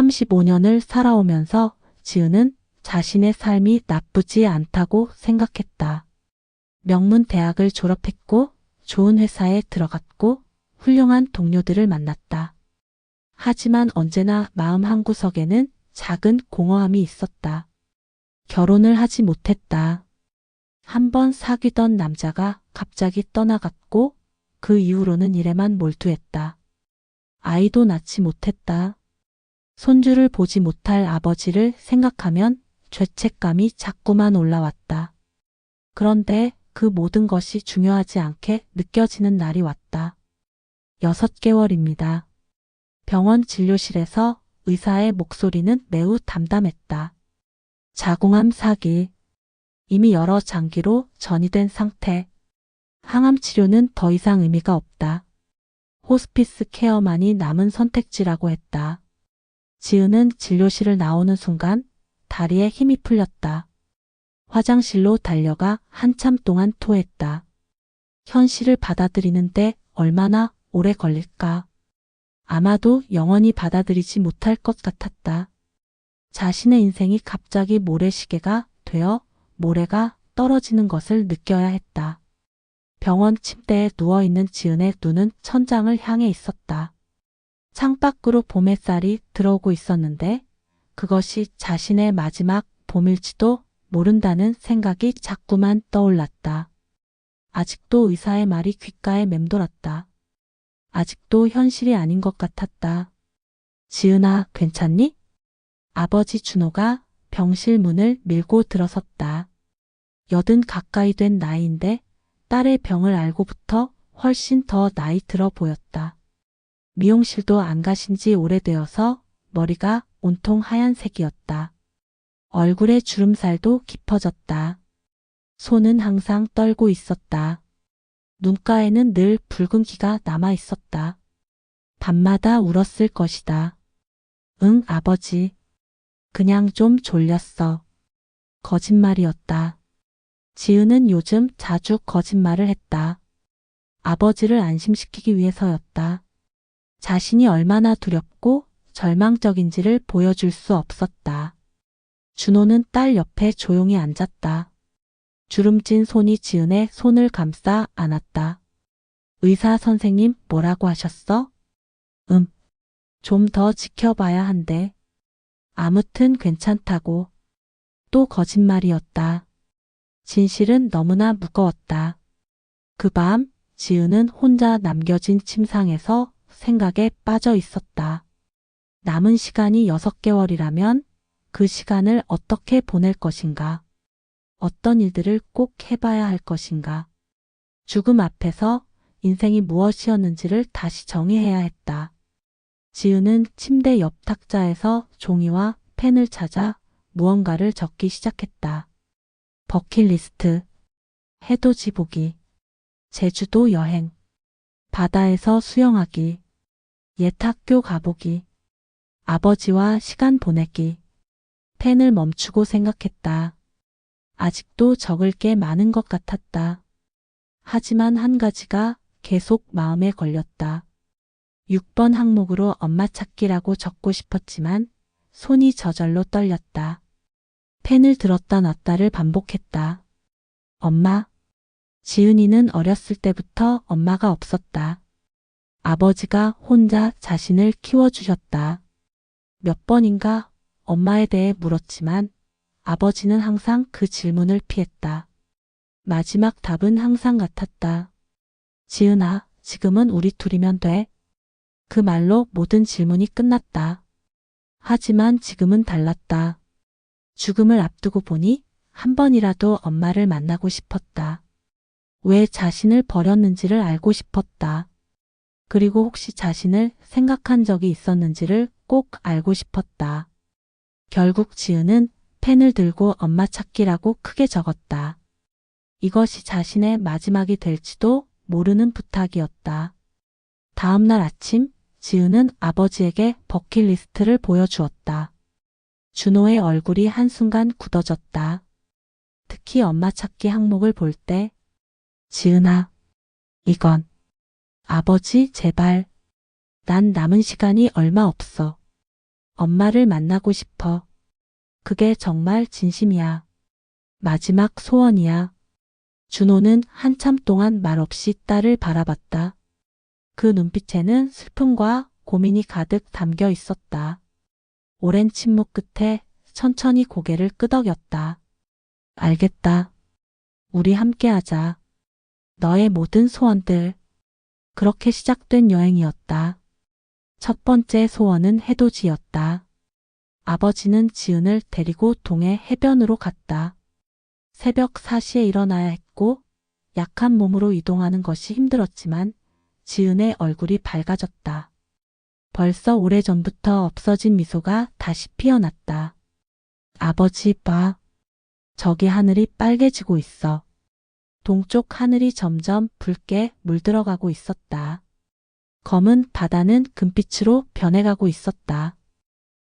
35년을 살아오면서 지은은 자신의 삶이 나쁘지 않다고 생각했다. 명문 대학을 졸업했고 좋은 회사에 들어갔고 훌륭한 동료들을 만났다. 하지만 언제나 마음 한구석에는 작은 공허함이 있었다. 결혼을 하지 못했다. 한 번 사귀던 남자가 갑자기 떠나갔고 그 이후로는 일에만 몰두했다. 아이도 낳지 못했다. 손주를 보지 못할 아버지를 생각하면 죄책감이 자꾸만 올라왔다. 그런데 그 모든 것이 중요하지 않게 느껴지는 날이 왔다. 여섯 개월입니다. 병원 진료실에서 의사의 목소리는 매우 담담했다. 자궁암 사기. 이미 여러 장기로 전이된 상태. 항암 치료는 더 이상 의미가 없다. 호스피스 케어만이 남은 선택지라고 했다. 지은은 진료실을 나오는 순간 다리에 힘이 풀렸다. 화장실로 달려가 한참 동안 토했다. 현실을 받아들이는데 얼마나 오래 걸릴까? 아마도 영원히 받아들이지 못할 것 같았다. 자신의 인생이 갑자기 모래시계가 되어 모래가 떨어지는 것을 느껴야 했다. 병원 침대에 누워있는 지은의 눈은 천장을 향해 있었다. 창밖으로 봄 햇살이 들어오고 있었는데 그것이 자신의 마지막 봄일지도 모른다는 생각이 자꾸만 떠올랐다. 아직도 의사의 말이 귓가에 맴돌았다. 아직도 현실이 아닌 것 같았다. 지은아, 괜찮니? 아버지 준호가 병실 문을 밀고 들어섰다. 여든 가까이 된 나이인데 딸의 병을 알고부터 훨씬 더 나이 들어 보였다. 미용실도 안 가신 지 오래되어서 머리가 온통 하얀색이었다. 얼굴에 주름살도 깊어졌다. 손은 항상 떨고 있었다. 눈가에는 늘 붉은 기가 남아 있었다. 밤마다 울었을 것이다. 응, 아버지. 그냥 좀 졸렸어. 거짓말이었다. 지은은 요즘 자주 거짓말을 했다. 아버지를 안심시키기 위해서였다. 자신이 얼마나 두렵고 절망적인지를 보여줄 수 없었다. 준호는 딸 옆에 조용히 앉았다. 주름진 손이 지은의 손을 감싸 안았다. 의사 선생님 뭐라고 하셨어? 음, 좀 더 지켜봐야 한대. 아무튼 괜찮다고. 또 거짓말이었다. 진실은 너무나 무거웠다. 그 밤 지은은 혼자 남겨진 침상에서 생각에 빠져 있었다. 남은 시간이 여섯 개월이라면 그 시간을 어떻게 보낼 것인가? 어떤 일들을 꼭 해봐야 할 것인가? 죽음 앞에서 인생이 무엇이었는지를 다시 정의해야 했다. 지은은 침대 옆 탁자에서 종이와 펜을 찾아 무언가를 적기 시작했다. 버킷리스트, 해돋이 보기, 제주도 여행, 바다에서 수영하기, 옛 학교 가보기, 아버지와 시간 보내기, 펜을 멈추고 생각했다. 아직도 적을 게 많은 것 같았다. 하지만 한 가지가 계속 마음에 걸렸다. 6번 항목으로 엄마 찾기라고 적고 싶었지만 손이 저절로 떨렸다. 펜을 들었다 놨다를 반복했다. 엄마. 지은이는 어렸을 때부터 엄마가 없었다. 아버지가 혼자 자신을 키워주셨다. 몇 번인가 엄마에 대해 물었지만 아버지는 항상 그 질문을 피했다. 마지막 답은 항상 같았다. 지은아, 지금은 우리 둘이면 돼. 그 말로 모든 질문이 끝났다. 하지만 지금은 달랐다. 죽음을 앞두고 보니 한 번이라도 엄마를 만나고 싶었다. 왜 자신을 버렸는지를 알고 싶었다. 그리고 혹시 자신을 생각한 적이 있었는지를 꼭 알고 싶었다. 결국 지은은 펜을 들고 엄마 찾기라고 크게 적었다. 이것이 자신의 마지막이 될지도 모르는 부탁이었다. 다음 날 아침 지은은 아버지에게 버킷리스트를 보여주었다. 준호의 얼굴이 한순간 굳어졌다. 특히 엄마 찾기 항목을 볼 때, 지은아, 이건, 아버지, 제발, 난 남은 시간이 얼마 없어. 엄마를 만나고 싶어. 그게 정말 진심이야. 마지막 소원이야. 준호는 한참 동안 말없이 딸을 바라봤다. 그 눈빛에는 슬픔과 고민이 가득 담겨 있었다. 오랜 침묵 끝에 천천히 고개를 끄덕였다. 알겠다. 우리 함께 하자. 너의 모든 소원들. 그렇게 시작된 여행이었다. 첫 번째 소원은 해돋이였다. 아버지는 지은을 데리고 동해 해변으로 갔다. 새벽 4시에 일어나야 했고 약한 몸으로 이동하는 것이 힘들었지만 지은의 얼굴이 밝아졌다. 벌써 오래전부터 없어진 미소가 다시 피어났다. 아버지 봐. 저기 하늘이 빨개지고 있어. 동쪽 하늘이 점점 붉게 물들어가고 있었다. 검은 바다는 금빛으로 변해가고 있었다.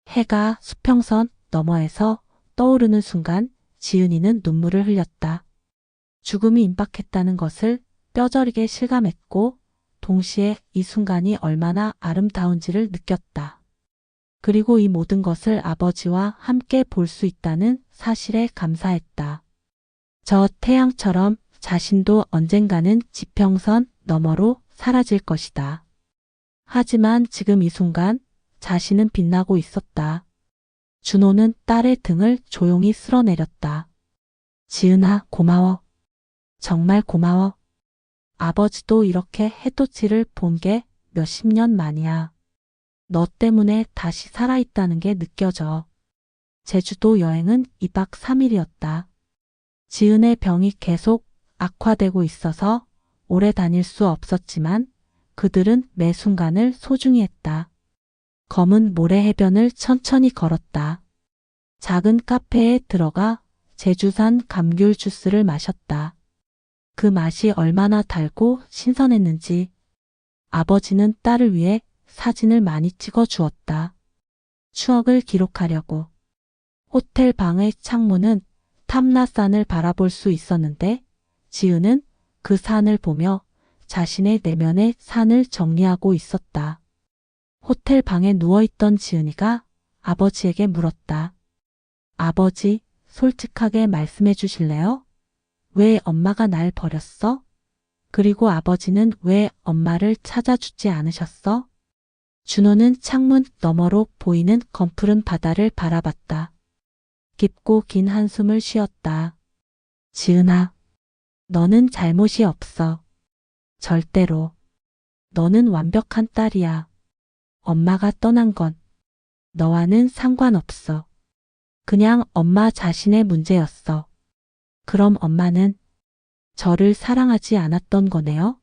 해가 수평선 너머에서 떠오르는 순간 지은이는 눈물을 흘렸다. 죽음이 임박했다는 것을 뼈저리게 실감했고 동시에 이 순간이 얼마나 아름다운지를 느꼈다. 그리고 이 모든 것을 아버지와 함께 볼 수 있다는 사실에 감사했다. 저 태양처럼 자신도 언젠가는 지평선 너머로 사라질 것이다. 하지만 지금 이 순간 자신은 빛나고 있었다. 준호는 딸의 등을 조용히 쓸어내렸다. 지은아, 고마워. 정말 고마워. 아버지도 이렇게 해돋이를 본 게 몇십 년 만이야. 너 때문에 다시 살아있다는 게 느껴져. 제주도 여행은 2박 3일이었다. 지은의 병이 계속 악화되고 있어서 오래 다닐 수 없었지만 그들은 매 순간을 소중히 했다. 검은 모래 해변을 천천히 걸었다. 작은 카페에 들어가 제주산 감귤 주스를 마셨다. 그 맛이 얼마나 달고 신선했는지 아버지는 딸을 위해 사진을 많이 찍어 주었다. 추억을 기록하려고. 호텔 방의 창문은 탐나산을 바라볼 수 있었는데 지은은 그 산을 보며 자신의 내면의 산을 정리하고 있었다. 호텔 방에 누워있던 지은이가 아버지에게 물었다. 아버지, 솔직하게 말씀해 주실래요? 왜 엄마가 날 버렸어? 그리고 아버지는 왜 엄마를 찾아주지 않으셨어? 준호는 창문 너머로 보이는 검푸른 바다를 바라봤다. 깊고 긴 한숨을 쉬었다. 지은아, 너는 잘못이 없어. 절대로. 너는 완벽한 딸이야. 엄마가 떠난 건 너와는 상관없어. 그냥 엄마 자신의 문제였어. 그럼 엄마는 저를 사랑하지 않았던 거네요?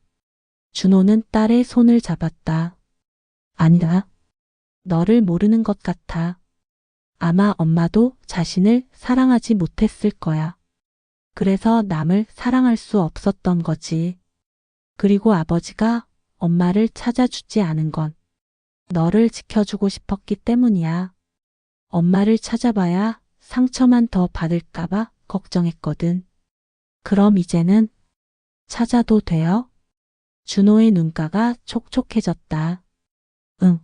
준호는 딸의 손을 잡았다. 아니다. 너를 모르는 것 같아. 아마 엄마도 자신을 사랑하지 못했을 거야. 그래서 남을 사랑할 수 없었던 거지. 그리고 아버지가 엄마를 찾아주지 않은 건 너를 지켜주고 싶었기 때문이야. 엄마를 찾아봐야 상처만 더 받을까봐 걱정했거든. 그럼 이제는 찾아도 돼요? 준호의 눈가가 촉촉해졌다. 응.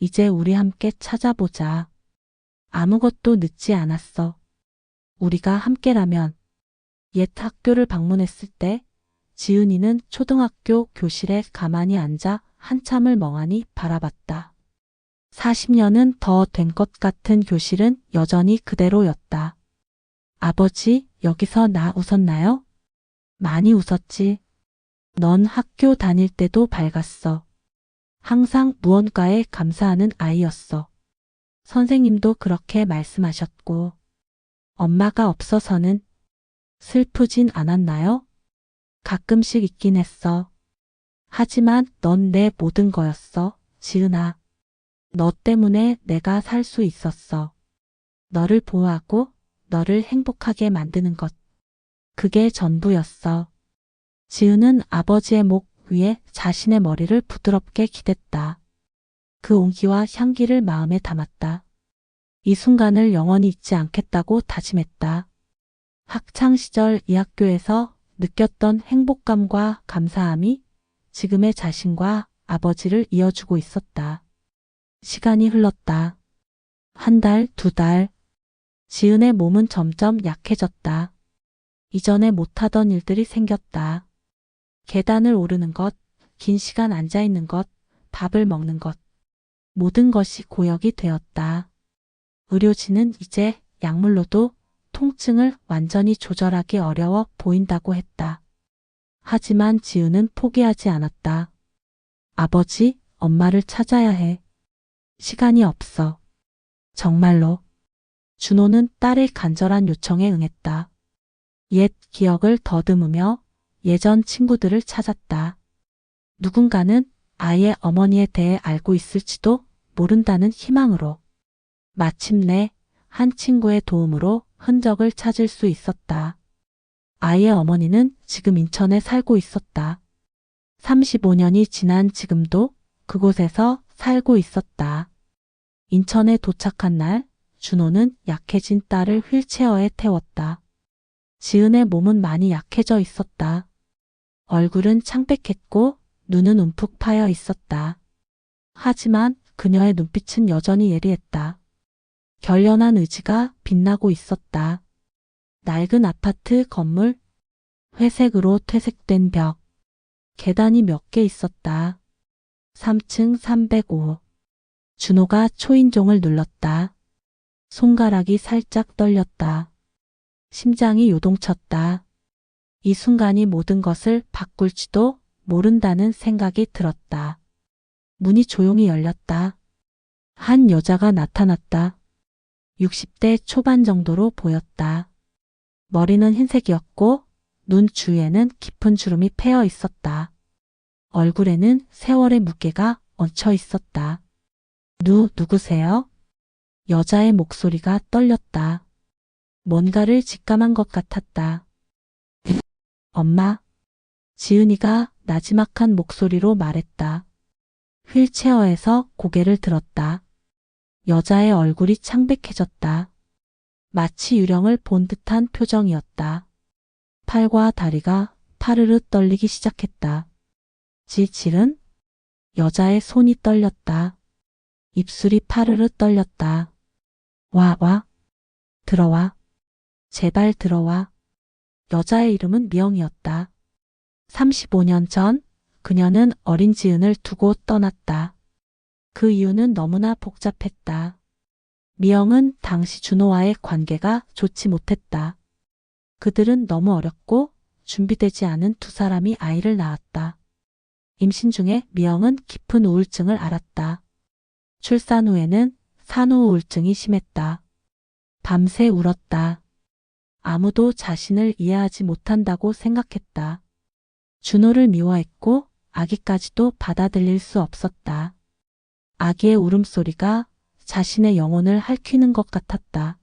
이제 우리 함께 찾아보자. 아무것도 늦지 않았어. 우리가 함께라면 옛 학교를 방문했을 때 지은이는 초등학교 교실에 가만히 앉아 한참을 멍하니 바라봤다. 40년은 더 된 것 같은 교실은 여전히 그대로였다. 아버지, 여기서 나 웃었나요? 많이 웃었지. 넌 학교 다닐 때도 밝았어. 항상 무언가에 감사하는 아이였어. 선생님도 그렇게 말씀하셨고, 엄마가 없어서는 슬프진 않았나요? 가끔씩 있긴 했어. 하지만 넌 내 모든 거였어, 지은아. 너 때문에 내가 살 수 있었어. 너를 보호하고 너를 행복하게 만드는 것. 그게 전부였어. 지은은 아버지의 목 위에 자신의 머리를 부드럽게 기댔다. 그 온기와 향기를 마음에 담았다. 이 순간을 영원히 잊지 않겠다고 다짐했다. 학창 시절 이 학교에서 느꼈던 행복감과 감사함이 지금의 자신과 아버지를 이어주고 있었다. 시간이 흘렀다. 한 달, 두 달. 지은의 몸은 점점 약해졌다. 이전에 못하던 일들이 생겼다. 계단을 오르는 것, 긴 시간 앉아 있는 것, 밥을 먹는 것. 모든 것이 고역이 되었다. 의료진은 이제 약물로도 통증을 완전히 조절하기 어려워 보인다고 했다. 하지만 지우는 포기하지 않았다. 아버지, 엄마를 찾아야 해. 시간이 없어. 정말로. 준호는 딸의 간절한 요청에 응했다. 옛 기억을 더듬으며 예전 친구들을 찾았다. 누군가는 아이의 어머니에 대해 알고 있을지도 모른다는 희망으로. 마침내 한 친구의 도움으로 흔적을 찾을 수 있었다. 아이의 어머니는 지금 인천에 살고 있었다. 35년이 지난 지금도 그곳에서 살고 있었다. 인천에 도착한 날, 준호는 약해진 딸을 휠체어에 태웠다. 지은의 몸은 많이 약해져 있었다. 얼굴은 창백했고 눈은 움푹 파여 있었다. 하지만 그녀의 눈빛은 여전히 예리했다. 결연한 의지가 빛나고 있었다. 낡은 아파트 건물, 회색으로 퇴색된 벽, 계단이 몇 개 있었다. 3층 305. 준호가 초인종을 눌렀다. 손가락이 살짝 떨렸다. 심장이 요동쳤다. 이 순간이 모든 것을 바꿀지도 모른다는 생각이 들었다. 문이 조용히 열렸다. 한 여자가 나타났다. 60대 초반 정도로 보였다. 머리는 흰색이었고 눈 주위에는 깊은 주름이 패여 있었다. 얼굴에는 세월의 무게가 얹혀 있었다. 누, 누구세요? 여자의 목소리가 떨렸다. 뭔가를 직감한 것 같았다. 엄마. 지은이가 나지막한 목소리로 말했다. 휠체어에서 고개를 들었다. 여자의 얼굴이 창백해졌다. 마치 유령을 본 듯한 표정이었다. 팔과 다리가 파르르 떨리기 시작했다. 지칠은 여자의 손이 떨렸다. 입술이 파르르 떨렸다. 와, 와. 들어와. 제발 들어와. 여자의 이름은 미영이었다. 35년 전 그녀는 어린 지은을 두고 떠났다. 그 이유는 너무나 복잡했다. 미영은 당시 준호와의 관계가 좋지 못했다. 그들은 너무 어렸고 준비되지 않은 두 사람이 아이를 낳았다. 임신 중에 미영은 깊은 우울증을 앓았다. 출산 후에는 산후 우울증이 심했다. 밤새 울었다. 아무도 자신을 이해하지 못한다고 생각했다. 준호를 미워했고 아기까지도 받아들일 수 없었다. 아기의 울음소리가 자신의 영혼을 핥히는 것 같았다.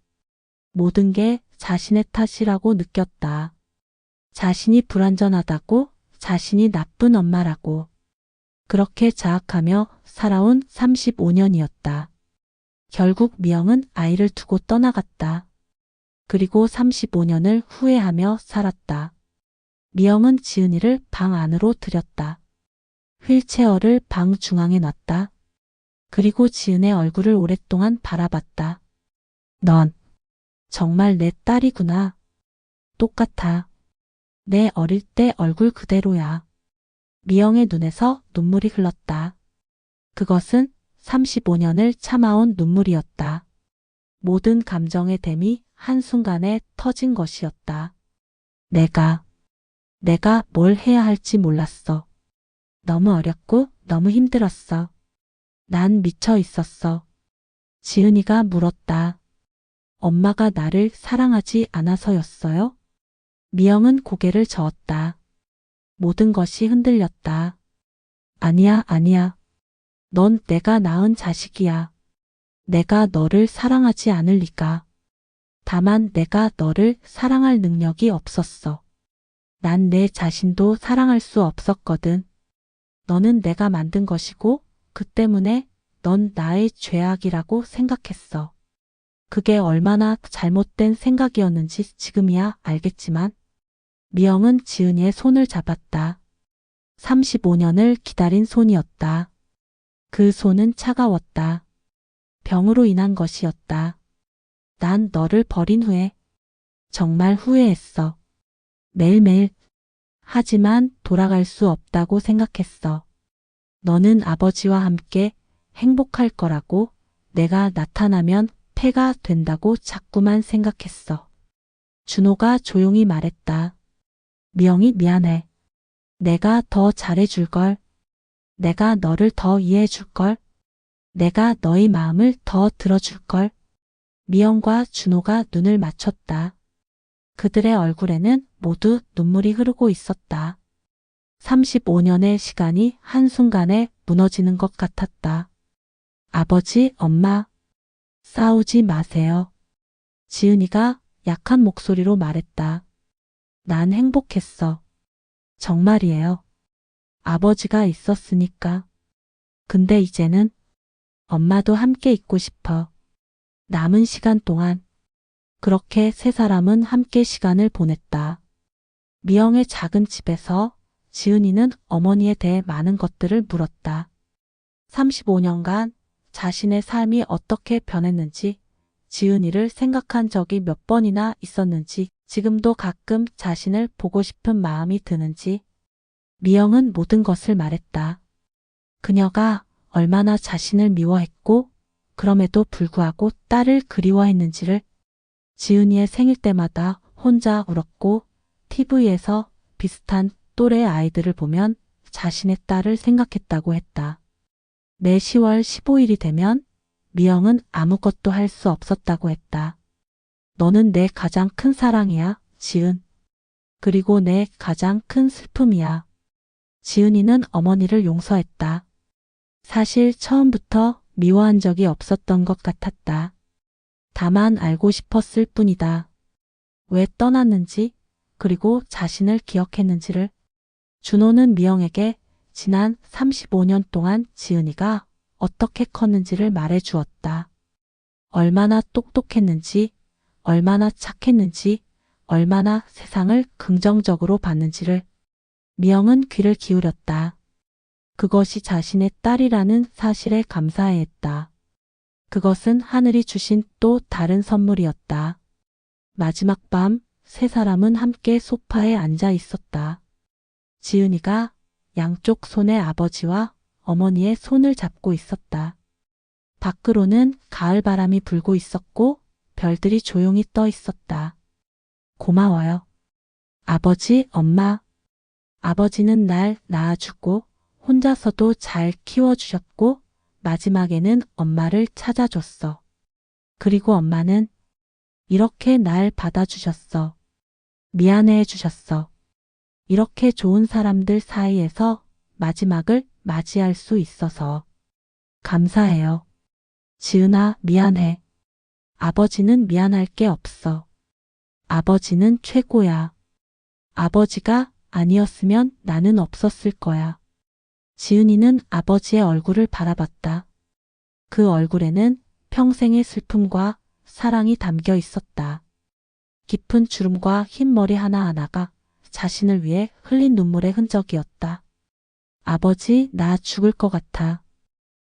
모든 게 자신의 탓이라고 느꼈다. 자신이 불완전하다고, 자신이 나쁜 엄마라고. 그렇게 자학하며 살아온 35년이었다. 결국 미영은 아이를 두고 떠나갔다. 그리고 35년을 후회하며 살았다. 미영은 지은이를 방 안으로 들였다. 휠체어를 방 중앙에 놨다. 그리고 지은의 얼굴을 오랫동안 바라봤다. 넌 정말 내 딸이구나. 똑같아. 내 어릴 때 얼굴 그대로야. 미영의 눈에서 눈물이 흘렀다. 그것은 35년을 참아온 눈물이었다. 모든 감정의 댐이 한순간에 터진 것이었다. 내가, 내가 뭘 해야 할지 몰랐어. 너무 어렵고 너무 힘들었어. 난 미쳐 있었어. 지은이가 물었다. 엄마가 나를 사랑하지 않아서였어요? 미영은 고개를 저었다. 모든 것이 흔들렸다. 아니야, 아니야. 넌 내가 낳은 자식이야. 내가 너를 사랑하지 않을 리가. 다만 내가 너를 사랑할 능력이 없었어. 난 내 자신도 사랑할 수 없었거든. 너는 내가 만든 것이고 그 때문에 넌 나의 죄악이라고 생각했어. 그게 얼마나 잘못된 생각이었는지 지금이야 알겠지만 미영은 지은이의 손을 잡았다. 35년을 기다린 손이었다. 그 손은 차가웠다. 병으로 인한 것이었다. 난 너를 버린 후에 정말 후회했어. 매일매일. 하지만 돌아갈 수 없다고 생각했어. 너는 아버지와 함께 행복할 거라고 내가 나타나면 폐가 된다고 자꾸만 생각했어. 준호가 조용히 말했다. 미영이 미안해. 내가 더 잘해줄 걸. 내가 너를 더 이해해줄 걸. 내가 너의 마음을 더 들어줄 걸. 미영과 준호가 눈을 맞췄다. 그들의 얼굴에는 모두 눈물이 흐르고 있었다. 35년의 시간이 한순간에 무너지는 것 같았다. 아버지, 엄마, 싸우지 마세요. 지은이가 약한 목소리로 말했다. 난 행복했어. 정말이에요. 아버지가 있었으니까. 근데 이제는 엄마도 함께 있고 싶어. 남은 시간 동안 그렇게 세 사람은 함께 시간을 보냈다. 미영의 작은 집에서 지은이는 어머니에 대해 많은 것들을 물었다. 35년간 자신의 삶이 어떻게 변했는지, 지은이를 생각한 적이 몇 번이나 있었는지, 지금도 가끔 자신을 보고 싶은 마음이 드는지, 미영은 모든 것을 말했다. 그녀가 얼마나 자신을 미워했고, 그럼에도 불구하고 딸을 그리워했는지를 지은이의 생일 때마다 혼자 울었고, TV에서 비슷한 또래 아이들을 보면 자신의 딸을 생각했다고 했다. 매 10월 15일이 되면 미영은 아무것도 할 수 없었다고 했다. 너는 내 가장 큰 사랑이야, 지은. 그리고 내 가장 큰 슬픔이야. 지은이는 어머니를 용서했다. 사실 처음부터 미워한 적이 없었던 것 같았다. 다만 알고 싶었을 뿐이다. 왜 떠났는지, 그리고 자신을 기억했는지를. 준호는 미영에게 지난 35년 동안 지은이가 어떻게 컸는지를 말해 주었다. 얼마나 똑똑했는지, 얼마나 착했는지, 얼마나 세상을 긍정적으로 봤는지를 미영은 귀를 기울였다. 그것이 자신의 딸이라는 사실에 감사해 했다. 그것은 하늘이 주신 또 다른 선물이었다. 마지막 밤, 세 사람은 함께 소파에 앉아 있었다. 지은이가 양쪽 손에 아버지와 어머니의 손을 잡고 있었다. 밖으로는 가을 바람이 불고 있었고 별들이 조용히 떠 있었다. 고마워요. 아버지, 엄마. 아버지는 날 낳아주고 혼자서도 잘 키워주셨고 마지막에는 엄마를 찾아줬어. 그리고 엄마는 이렇게 날 받아주셨어. 미안해 해 주셨어. 이렇게 좋은 사람들 사이에서 마지막을 맞이할 수 있어서 감사해요. 지은아, 미안해. 아버지는 미안할 게 없어. 아버지는 최고야. 아버지가 아니었으면 나는 없었을 거야. 지은이는 아버지의 얼굴을 바라봤다. 그 얼굴에는 평생의 슬픔과 사랑이 담겨 있었다. 깊은 주름과 흰 머리 하나하나가 자신을 위해 흘린 눈물의 흔적이었다. 아버지, 나 죽을 것 같아.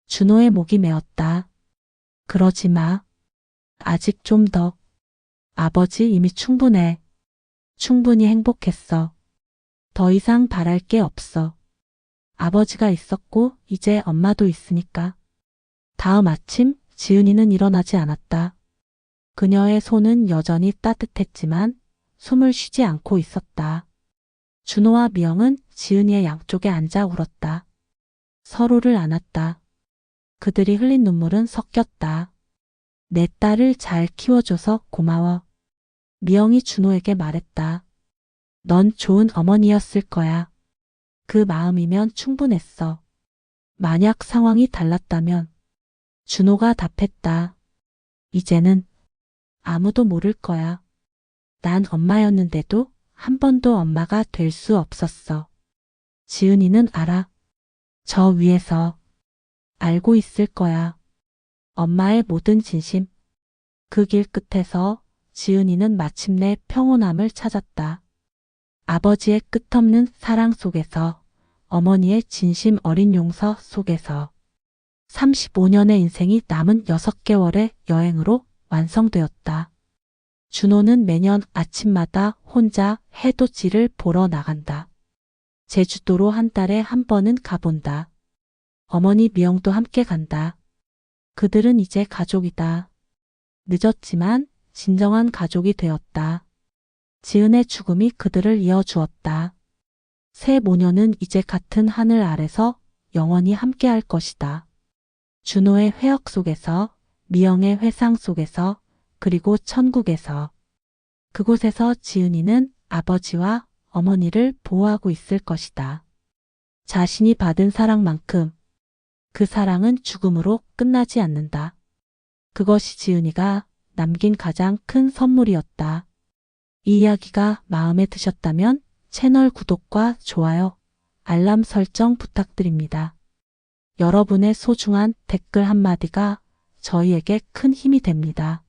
준호의 목이 메었다. 그러지 마. 아직 좀 더. 아버지 이미 충분해. 충분히 행복했어. 더 이상 바랄 게 없어. 아버지가 있었고 이제 엄마도 있으니까. 다음 아침 지은이는 일어나지 않았다. 그녀의 손은 여전히 따뜻했지만 숨을 쉬지 않고 있었다. 준호와 미영은 지은이의 양쪽에 앉아 울었다. 서로를 안았다. 그들이 흘린 눈물은 섞였다. 내 딸을 잘 키워줘서 고마워. 미영이 준호에게 말했다. 넌 좋은 어머니였을 거야. 그 마음이면 충분했어. 만약 상황이 달랐다면 준호가 답했다. 이제는 아무도 모를 거야. 난 엄마였는데도 한 번도 엄마가 될 수 없었어. 지은이는 알아. 저 위에서 알고 있을 거야. 엄마의 모든 진심. 그 길 끝에서 지은이는 마침내 평온함을 찾았다. 아버지의 끝없는 사랑 속에서, 어머니의 진심 어린 용서 속에서. 35년의 인생이 남은 6개월의 여행으로 완성되었다. 준호는 매년 아침마다 혼자 해돋이를 보러 나간다. 제주도로 한 달에 한 번은 가본다. 어머니 미영도 함께 간다. 그들은 이제 가족이다. 늦었지만 진정한 가족이 되었다. 지은의 죽음이 그들을 이어주었다. 새 모녀는 이제 같은 하늘 아래서 영원히 함께할 것이다. 준호의 회역 속에서, 미영의 회상 속에서, 그리고 천국에서. 그곳에서 지은이는 아버지와 어머니를 보호하고 있을 것이다. 자신이 받은 사랑만큼 그 사랑은 죽음으로 끝나지 않는다. 그것이 지은이가 남긴 가장 큰 선물이었다. 이 이야기가 마음에 드셨다면 채널 구독과 좋아요, 알람 설정 부탁드립니다. 여러분의 소중한 댓글 한마디가 저희에게 큰 힘이 됩니다.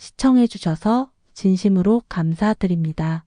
시청해주셔서 진심으로 감사드립니다.